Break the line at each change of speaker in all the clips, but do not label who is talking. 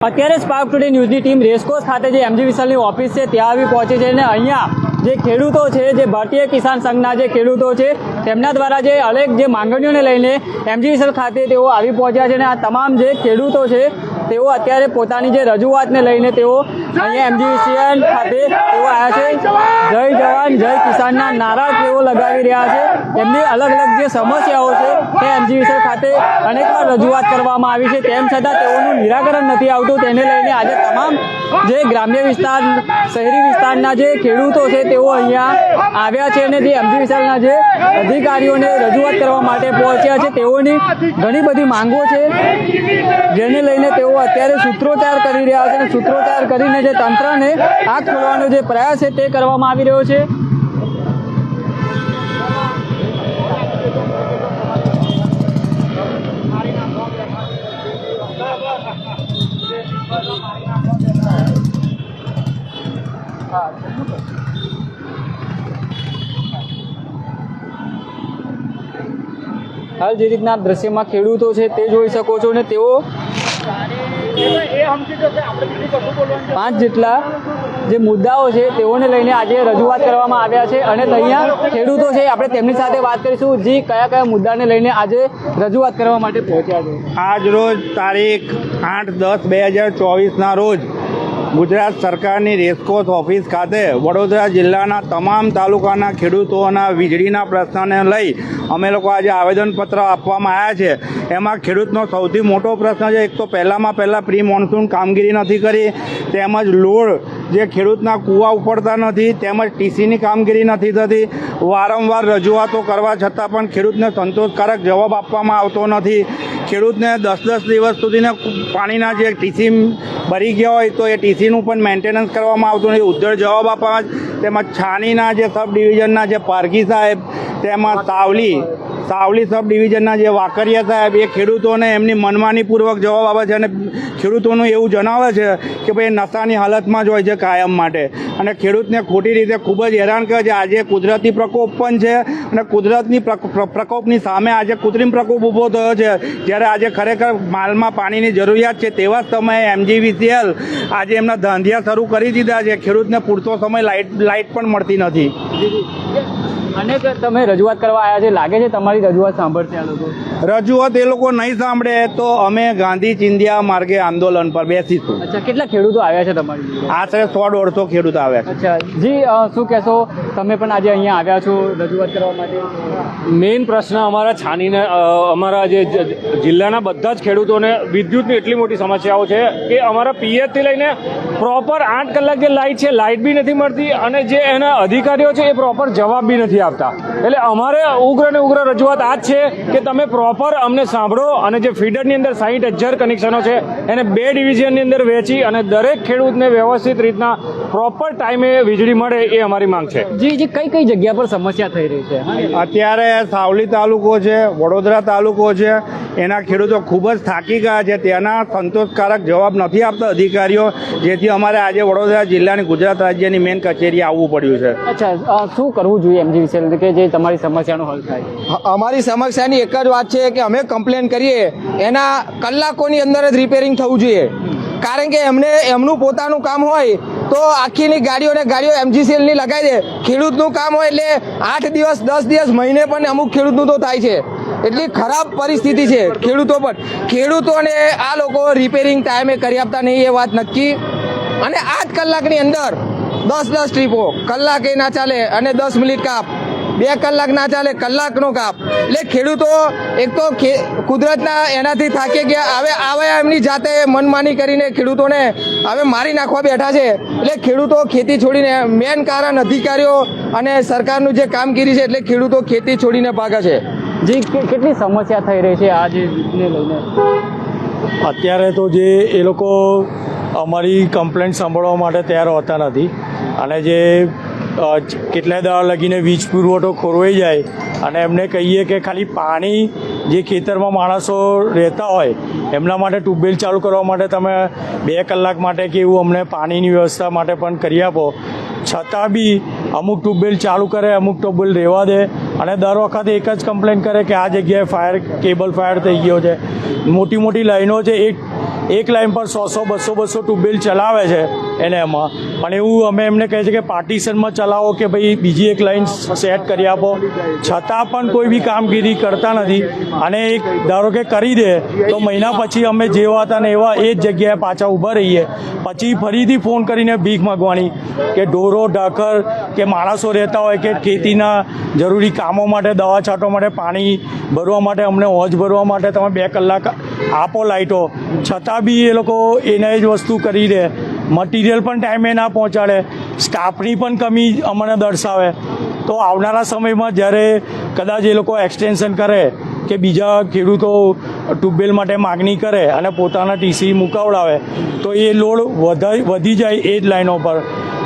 અત્યારે spark today ન્યૂઝની team racecourse ખાતે જે એમજી વિશાલની ઓફિસ છે, ત્યાં આવી પહોંચી છે અને અહીંયા જે ખેડૂતો છે, જે ભારતીય કિસાન સંઘના જે ખેડૂતો છે તેમના દ્વારા જે અનેક જે માંગણીઓને લઈને એમજીવીસલ ખાતે તેઓ આવી પહોંચ્યા છે અને આ તમામ જે ખેડૂતો છે, તેઓ અત્યારે પોતાની જે રજૂઆતને લઈને તેઓ અહીંયા એમજી વિશાલ ખાતે તેઓ આવ્યા છે. જય જવાન, જય કિસાનના નારા તેઓ લગાવી રહ્યા છે. એમની અલગ અલગ જે સમસ્યાઓ છે, તે એમજી વિશાલ ખાતે અનેકવાર રજૂઆત કરવામાં આવી છે. તેમ છતાં તેઓનું નિરાકરણ નથી આવતું. તેને લઈને આજે તમામ જે ગ્રામ્ય વિસ્તાર, શહેરી વિસ્તારના જે ખેડૂતો છે, તેઓ અહીંયા આવ્યા છે અને જે એમજી વિશાલના જે અધિકારીઓને રજૂઆત કરવા માટે પહોંચ્યા છે. તેઓની ઘણી બધી માંગો છે, જેને લઈને તેઓ અત્યારે સૂત્રોચ્ચાર કરી રહ્યા છે અને સૂત્રોચ્ચાર કરીને જે તંત્રને હાથ ખોલવાનો જે પ્રયાસ છે તે કરવામાં આવી રહ્યો છે. હાલ જે રીતના દ્રશ્યમાં ખેડૂતો છે તે જોઈ શકો છો ને તેઓ પાંચ જેટલા જે મુદ્દાઓ છે તેઓને લઈને આજે રજૂઆત કરવામાં આવ્યા છે અને અહીંયા ખેડૂતો છે, આપણે તેમની સાથે વાત કરીશું જે કયા કયા મુદ્દાને લઈને આજે રજૂઆત કરવા માટે પહોંચ્યા છે.
આજ રોજ તારીખ આઠ દસ બે હજાર ચોવીસના રોજ ગુજરાત સરકારની રેસકોર્સ ઓફિસ ખાતે વડોદરા જિલ્લાના તમામ તાલુકાના ખેડૂતોના વીજળીના પ્રશ્નને લઈ અમે લોકો આજે આવેદનપત્ર આપવામાં આવ્યા છે. એમાં ખેડૂતનો સૌથી મોટો પ્રશ્ન છે, એક તો પહેલાંમાં પહેલાં પ્રી મોન્સૂન કામગીરી નથી કરી, તેમજ લોડ જે ખેડૂતના કૂવા ઉપડતા નથી તેમજ ટીસીની કામગીરી નથી થતી, વારંવાર રજૂઆતો કરવા છતાં પણ ખેડૂતને સંતોષકારક જવાબ આપવામાં આવતો નથી. ખેડૂતને દસ દસ દિવસ સુધીને પાણીના જે ટીસી ભરી ગયા હોય તો એ ટીસીનું પણ મેન્ટેનન્સ કરવામાં આવતું નથી. ઉદ્ધર જવાબ આપવા તેમજ છાનીના જે સબ ડિવિઝનના જે પારઘી સાહેબ તેમાં સાવલી સાવલી સબ ડિવિઝનના જે વાકરિયા સાહેબ, એ ખેડૂતોને એમની મનમાનીપૂર્વક જવાબ આપે છે અને ખેડૂતોનું એવું જણાવે છે કે ભાઈ નશાની હાલતમાં જ હોય છે કાયમ માટે. અને ખેડૂતને ખોટી રીતે ખૂબ જ હેરાન કરે છે. આજે કુદરતી પ્રકોપ પણ છે અને કુદરતની પ્રક- પ્રકોપની સામે આજે કૃત્રિમ પ્રકોપ ઊભો થયો છે. જ્યારે આજે ખરેખર માલમાં પાણીની જરૂરિયાત છે તેવા જ સમયે એમજીવીસીએલ આજે એમના ધાંધિયા શરૂ કરી દીધા છે. ખેડૂતને પૂરતો સમય લાઇટ લાઇટ પણ મળતી નથી.
અનેક તમે રજૂઆત કરવા આવ્યા છે લાગે છે તમારી રજૂઆત સાંભળશે આ લોકો?
રજૂઆત એ લોકો નહીં સાંભળે તો અમે ગાંધી ચિંધિયા માર્ગે આંદોલન પર બેસીશું.
અચ્છા કેટલા ખેડૂતો આવ્યા છે તમારી?
આશરે સો દોઢસો ખેડૂતો આવ્યા છે.
અચ્છા જી શું કહેશો? તમે પણ આજે અહીંયા આવ્યા છો રજૂઆત કરવા માટે?
મેઇન પ્રશ્ન અમારા છાનીને અમારા જે જિલ્લાના બધા જ ખેડૂતોને વિદ્યુતની એટલી મોટી સમસ્યાઓ છે કે અમારા પીએચથી લઈને પ્રોપર આઠ કલાક જે લાઇટ છે લાઇટ બી નથી મળતી અને જે એના અધિકારીઓ છે એ પ્રોપર જવાબ બી નથી આપતા એટલે અમારે ઉગ્ર ને ઉગ્ર રજૂઆત આ જ છે કે તમે પ્રોપર અમને સાંભળો અને જે ફીડરની અંદર સાહીઠ હજાર કનેક્શનો છે, એને બે ડિવિઝનની અંદર વેચી અને દરેક ખેડૂતને વ્યવસ્થિત રીતના પ્રોપર ટાઈમે વીજળી મળે એ અમારી માંગ છે.
જી જી કઈ કઈ જગ્યા પર સમસ્યા થઈ રહી છે?
અત્યારે સાવલી તાલુકો છે વડોદરા તાલુકો છે એના ખેડૂતો ખૂબ જ થાકી ગયા છે તેના સંતોષકારક જવાબ નથી આપતા અધિકારીઓ જેથી અમારે આજે વડોદરા જિલ્લાની ગુજરાત રાજ્યની મેન કચેરી આવવું પડ્યું છે.
અચ્છા શું કરવું જોઈએ એમજી વિશે? કે જે તમારી સમસ્યાનો હલ થાય.
અમારી સમસ્યાની એક જ વાત છે કે અમે કમ્પ્લેન કરીએ એના કલાકોની અંદર જ રિપેરિંગ થવું જોઈએ. કારણ કે એમને એમનું પોતાનું કામ હોય તો આખીની ગાડીઓને ગાડીઓ એમજીસીએલની લગાવી દે. ખેડૂતનું કામ હોય એટલે આઠ દિવસ, દસ દિવસ, મહિને પણ અમુક ખેડૂતનું તો થાય છે. એટલી ખરાબ પરિસ્થિતિ છે ખેડૂતો પર. ખેડૂતોને આ લોકો રિપેરિંગ ટાઈમે કરી આપતા નહીં, એ વાત નક્કી. અને આઠ કલાકની અંદર દસ દસ ટ્રીપો કલાકે ના ચાલે અને દસ મિનિટ કાપ. બે કલાક ના ચાલે કલાકનો કાપ. એટલે ખેડૂતો એક તો ખે- કુદરતના એનાથી થાકી ગયા. હવે હવે એમની જાતે મનમાની કરીને ખેડૂતોને હવે મારી નાખવા બેઠા છે. એટલે ખેડૂતો ખેતી છોડીને મેન કારણ અધિકારીઓ અને સરકારનું જે કામગીરી છે એટલે ખેડૂતો ખેતી છોડીને ભાગે છે.
જી કેટલી સમસ્યા થઈ રહી છે આ જે લઈને?
અત્યારે તો જે એ લોકો અમારી કમ્પ્લેન્ટ સાંભળવા માટે તૈયાર હોતા નથી. અને જે કેટલાય દાડા લગીને વીજ પુરવઠો ખોરવાઈ જાય અને એમને કહીએ કે ખાલી પાણી જે ખેતરમાં માણસો રહેતા હોય, એમના માટે ટ્યુબવેલ ચાલુ કરવા માટે તમે બે કલાક માટે કે એવું અમને પાણીની વ્યવસ્થા માટે પણ કરી આપો. છતાં બી અમુક ટ્યુબવેલ ચાલુ કરે, અમુક ટ્યુબવેલ રહેવા દે અને દર વખતે એક જ કમ્પ્લેન કરે કે આ જગ્યાએ ફાયર કેબલ ફાયર થઈ ગયો છે. મોટી મોટી લાઈનો છે, એક એક લાઈન પર સો સો, બસો બસો ટ્યુબવેલ ચલાવે છે. એને એમાં. પણ એવું અમે એમને કહે છે કે પાર્ટીશનમાં ચલાવો કે ભાઈ બીજી એક લાઈન સેટ કરી આપો. છતાં પણ કોઈ બી કામગીરી કરતા નથી. અને એક ધારો કે કરી દે, તો મહિના પછી અમે જેવા હતા ને એવા એ જ જગ્યાએ પાછા ઊભા રહીએ. પછી ફરીથી ફોન કરીને ભીખ માગવાની કે ઢોરો, ઢાકર કે માણસો રહેતા હોય કે ખેતીના જરૂરી કામો માટે દવા છાંટવા માટે પાણી ભરવા માટે, અમને હોજ ભરવા માટે તમે બે કલાક આપો લાઇટો છતાં બી એ લોકો એને જ વસ્તુ કરી દે. મટીરિયલ પણ ટાઈમે ના પહોંચાડે. સ્ટાફની પણ કમી અમને દર્શાવે. તો આવનારા સમયમાં જ્યારે કદાચ એ લોકો એક્સટેન્શન કરે કે બીજા ખેડૂતો ટ્યુબવેલ માટે માગણી કરે અને પોતાના ટીસી મુકાવડાવે, તો એ લોડ વધાય વધી જાય એ જ લાઈનો પર.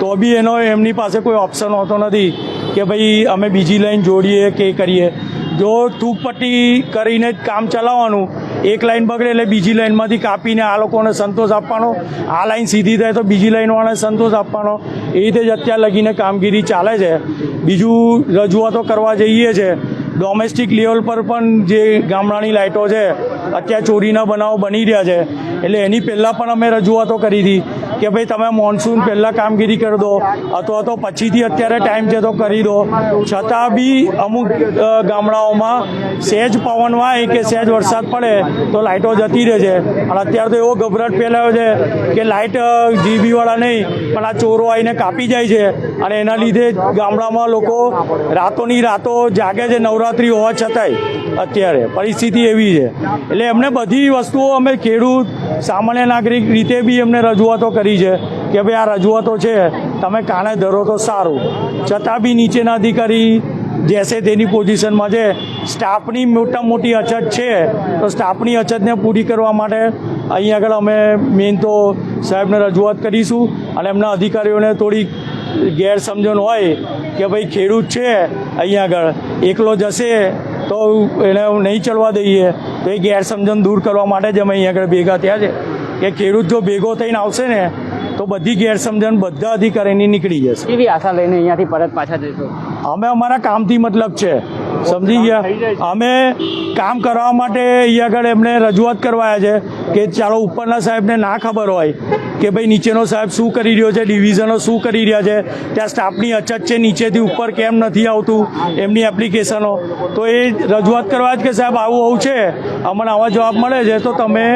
તો બી એનો, એમની પાસે કોઈ ઓપ્શન હોતો નથી કે ભાઈ અમે બીજી લાઈન જોડીએ કે કરીએ. જો થૂકપટ્ટી કરીને જ કામ ચલાવવાનું. એક લાઈન બગડે એટલે બીજી લાઈનમાંથી કાપીને આ લોકોને સંતોષ આપવાનો. આ લાઈન સીધી થાય તો બીજી લાઈનવાળાને સંતોષ આપવાનો. એ રીતે જ અત્યાર લગીને કામગીરી ચાલે છે. બીજું રજૂઆતો કરવા જઈએ છે. ડોમેસ્ટિક લેવલ પર પણ જે ગામડાની લાઇટો છે અત્યારે ચોરીના બનાવો બની રહ્યા છે. એટલે એની પહેલાં પણ અમે રજૂઆતો કરી હતી કે ભાઈ તમે મોન્સૂન પહેલાં કામગીરી કરી દો, અથવા તો પછીથી અત્યારે ટાઈમ છે તો કરી દો. છતાં બી અમુક ગામડાઓમાં સહેજ પવન વાય કે સહેજ વરસાદ પડે તો લાઇટો જતી રહે છે. અને અત્યારે તો એવો ગભરાટ ફેલાયો છે કે લાઇટ જીબીવાળા નહીં, પણ આ ચોરો આવીને કાપી જાય છે. અને એના લીધે ગામડામાં લોકો રાતોની રાતો જાગે છે નવરાત્રિ હોવા છતાંય અત્યારે. પરિસ્થિતિ એવી છે. એટલે એમને બધી વસ્તુઓ અમે ખેડૂત, સામાન્ય નાગરિક રીતે બી એમને રજૂઆતો કરી છે કે ભાઈ આ રજૂઆતો છે, તમે કાણે ધરો તો સારું. છતાં બી નીચેના અધિકારી જેસે તેની પોઝિશનમાં છે, સ્ટાફની મોટા મોટી અછત છે, તો સ્ટાફની અછતને પૂરી કરવા માટે અહીં આગળ અમે મેઇન તો સાહેબને રજૂઆત કરીશું અને એમના અધિકારીઓને થોડીક ગેરસમજણ હોય કે ભાઈ ખેડૂત છે અહીંયા આગળ, એકલો જશે તો એને નહીં ચડવા દઈએ. તો એ ગેરસમજણ દૂર કરવા માટે જ અમે અહીંયા આગળ ભેગા થયા છે. કે ખેડૂત જો ભેગો થઈને આવશે ને તો બધી ગેરસમજણ બધા અધિકારીની નીકળી જશે.
કેવી આશા લઈને અહીંયાથી પરત પાછા જઈશું?
અમે અમારા કામથી મતલબ છે. સમજી ગયા? અમે કામ કરવા માટે અહીંયા આગળ એમને રજૂઆત કરવાયા છે કે ચાલો ઉપરના સાહેબને ના ખબર હોય કે ભાઈ નીચેનો સાહેબ શું કરી રહ્યો છે? ડિવિઝનો શું કરી રહ્યા છે? ત્યાં સ્ટાફની અછત છે, નીચેથી ઉપર કેમ નથી આવતું? એમની એપ્લિકેશનો. તો એ રજૂઆત કરવા જ કે સાહેબ આવું આવું છે? અમને આવા જવાબ મળે છે, તો તમે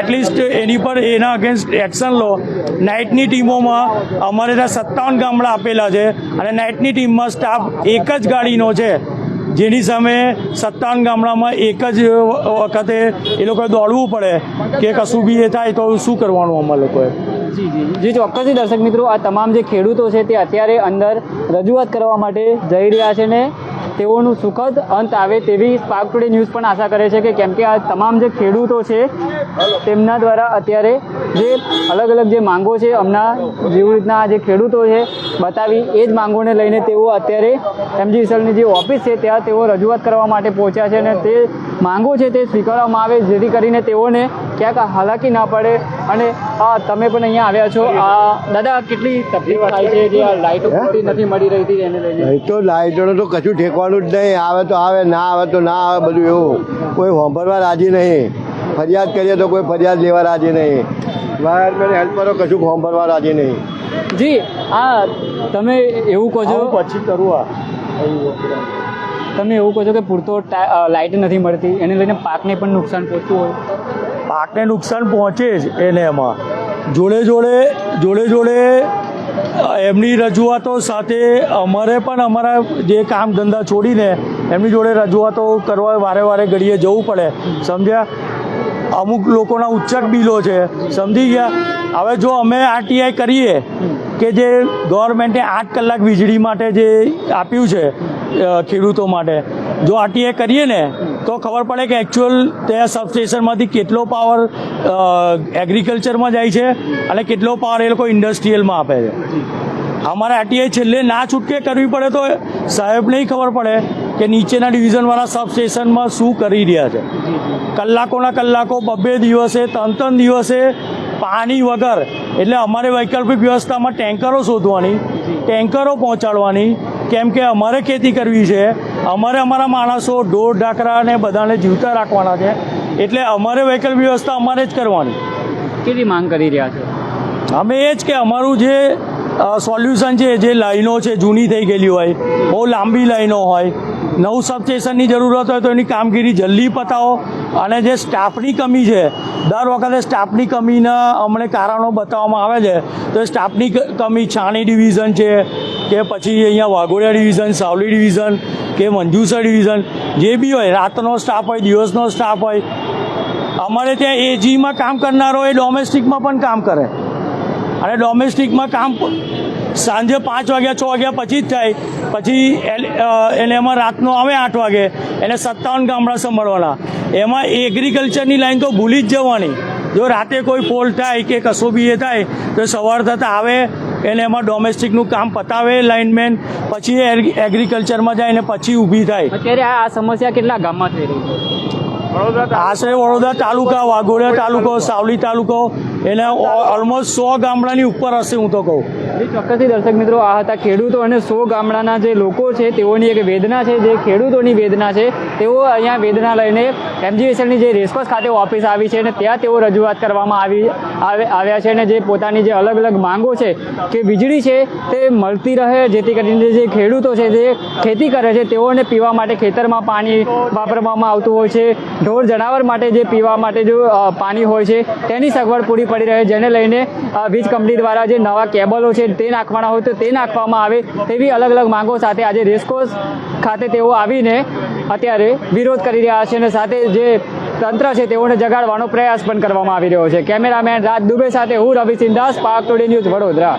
એટલીસ્ટ એની પર એના અગેન્સ્ટ એક્શન લો. નાઇટની ટીમોમાં અમારે ત્યાં સત્તાવન ગામડા આપેલા છે અને નાઇટની ટીમમાં સ્ટાફ એક જ ગાડીનો છે. જેની સામે સત્તાવન ગામડામાં એક જ વખતે એ લોકોએ દોડવું પડે કે કશું બી એ થાય તો શું કરવાનું અમારે લોકોએ?
જી, ચોક્કસથી દર્શક મિત્રો, આ તમામ જે ખેડૂતો છે તે અત્યારે અંદર રજૂઆત કરવા માટે જઈ રહ્યા છે ને તેઓનું સુખદ અંત આવે તેવી સ્પાર્ક ટુડે ન્યૂઝ પણ આશા કરે છે કે કેમ કે આ તમામ જે ખેડૂતો છે, તેમના દ્વારા અત્યારે જે અલગ અલગ જે માંગો છે હમણાં જેવી રીતના જે ખેડૂતો છે, બતાવી એ જ માંગોને લઈને તેઓ અત્યારે એમજી વિસલની જે ઓફિસ છે, ત્યાં તેઓ રજૂઆત કરવા માટે પહોંચ્યા છે અને તે માંગો છે તે સ્વીકારવામાં આવે જેથી કરીને તેઓને ક્યાંક હાલાકી ના પડે અને આ તમે પણ અહીંયા આવ્યા છો. આ દાદા કેટલી તકલીફ થાય છે. જે આ લાઇટો નથી મળી રહી હતી એને લઈને?
તો લાઇટોનું તો કશું ઠેકવાનું જ નહીં. આવે તો આવે ના આવે તો ના આવે બધું એવું. કોઈ સાંભળવા રાજી નહીં. ફરિયાદ કરીએ તો કોઈ ફરિયાદ લેવા રાજી નહીં. વાયરમેન હેલ્પરો કશું સાંભળવા રાજી નહીં.
જી આ તમે એવું કહો છો
પછી કરું આ.
તમે એવું કહો છો કે પૂરતો લાઇટ નથી મળતી. એને લઈને પાકને પણ નુકસાન પહોંચતું હોય.
પાકને નુકસાન પહોંચે જ એને એમાં. જોડે જોડે જોડે જોડે, એમની રજૂઆતો સાથે અમારે પણ અમારા જે કામ ધંધા છોડીને એમની જોડે રજૂઆતો કરવા વારે વારે ઘડીએ જવું પડે. સમજ્યા? અમુક લોકોના ઉચ્ચક બિલો છે. સમજી ગયા? હવે જો અમે આરટીઆઈ કરીએ કે જે ગવર્મેન્ટે આઠ કલાક વીજળી માટે જે આપ્યું છે ખેડૂતો માટે, જો આરટીઆઈ કરીએ ને તો ખબર પડે કે એકચ્યુઅલ તે સબસ્ટેશનમાંથી કેટલો પાવર એગ્રીકલ્ચરમાં જાય છે અને કેટલો પાવર એ લોકો ઇન્ડસ્ટ્રીયલમાં આપે છે. અમારે આરટીઆઈ છેલ્લે ના છૂટકે કરવી પડે તો સાહેબને નહીં ખબર પડે કે નીચેના ડિવિઝનવાળા સબસ્ટેશનમાં શું કરી રહ્યા છે. કલાકોના કલાકો બબ્બે દિવસે ત્રણ ત્રણ દિવસે પાણી વગર, એટલે અમારે વૈકલ્પિક વ્યવસ્થામાં ટેન્કરો શોધવાની, ટેન્કરો પહોંચાડવાની, કેમ કે અમારે ખેતી કરવી છે અમારે અમારા માણસો ઢોર ઢાકરા ને બધાને જીવતા રાખવાના છે. એટલે અમારે વ્હીકલ વ્યવસ્થા અમારે જ કરવાની.
કેટલી માંગ કરી રહ્યા છો?
અમે એ જ કે અમારું જે સોલ્યુશન છે જે લાઈનો છે જૂની થઈ ગયેલી હોય બહુ લાંબી લાઈનો હોય નવું સબસ્ટેશનની જરૂરત હોય તો એની કામગીરી જલ્દી પતાવો. અને જે સ્ટાફની કમી છે દર વખતે સ્ટાફની કમીના અમને કારણો બતાવવામાં આવે છે. તો એ સ્ટાફની કમી છાણી ડિવિઝન છે કે પછી અહીંયા વાઘોડિયા ડિવિઝન, સાવલી ડિવિઝન કે મંજુસર ડિવિઝન, જે બી હોય, રાતનો સ્ટાફ હોય, દિવસનો સ્ટાફ હોય, અમારે ત્યાં એજીમાં કામ કરનારો એ ડોમેસ્ટિકમાં પણ કામ કરે. અને ડોમેસ્ટિકમાં કામ સાંજે પાંચ વાગ્યા, છ વાગ્યા પછી જ થાય. પછી એને એમાં રાતનો આવે આઠ વાગે, એને સત્તાવન ગામડા સંભાળવાના. એમાં એગ્રીકલ્ચરની લાઈન તો ભૂલી જ જવાની. જો રાતે કોઈ ફોલ્ટ થાય કે કશું બી એ થાય, તો સવાર થતાં આવે એને એમાં ડોમેસ્ટિકનું કામ પતાવે લાઇનમેન પછી એગ્રીકલ્ચરમાં જાય અને પછી ઊભી થાય.
અત્યારે આ સમસ્યા કેટલા ગામમાં થઈ રહી છે?
આશરે વડોદરા તાલુકા વાઘોડિયા તાલુકો સાવલી તાલુકો એને ઓલમોસ્ટ સો ગામડાની ઉપર હશે હું તો કહું.
ચોક્કસથી દર્શક મિત્રો, આ હતા ખેડૂતો અને સો ગામડાના જે લોકો છે, તેઓની એક વેદના છે, જે ખેડૂતોની વેદના છે, તેઓ અહીંયા વેદના લઈને એમજીવીએસએલની જે રેસકોર્સ ખાતે ઓફિસ આવી છે અને ત્યાં તેઓ રજૂઆત કરવામાં આવી, આવે- આવ્યા છે અને જે પોતાની જે અલગ અલગ માંગો છે કે વીજળી છે, તે મળતી રહે, જેથી કરીને જે ખેડૂતો છે, જે ખેતી કરે છે, તેઓને પીવા માટે ખેતરમાં પાણી વાપરવામાં આવતું હોય છે, ઢોર જનાવર માટે જે પીવા માટે જો પાણી હોય છે, તેની સગવડ પૂરી પડી રહે, જેને લઈને વીજ કંપની દ્વારા જે નવા કેબલો છે તે નાખવાના હોય તો તે નાખવામાં આવે તેવી અલગ અલગ માંગો સાથે આજે રેસકોર્સ ખાતે તેઓ આવીને અત્યારે વિરોધ કરી રહ્યા છે અને સાથે જે તંત્ર છે તેઓને જગાડવાનો પ્રયાસ પણ કરવામાં આવી રહ્યો છે. કેમેરામેન રાજ દુબે સાથે હું રવિ દાસ પાક ટોડી ન્યૂઝ વડોદરા.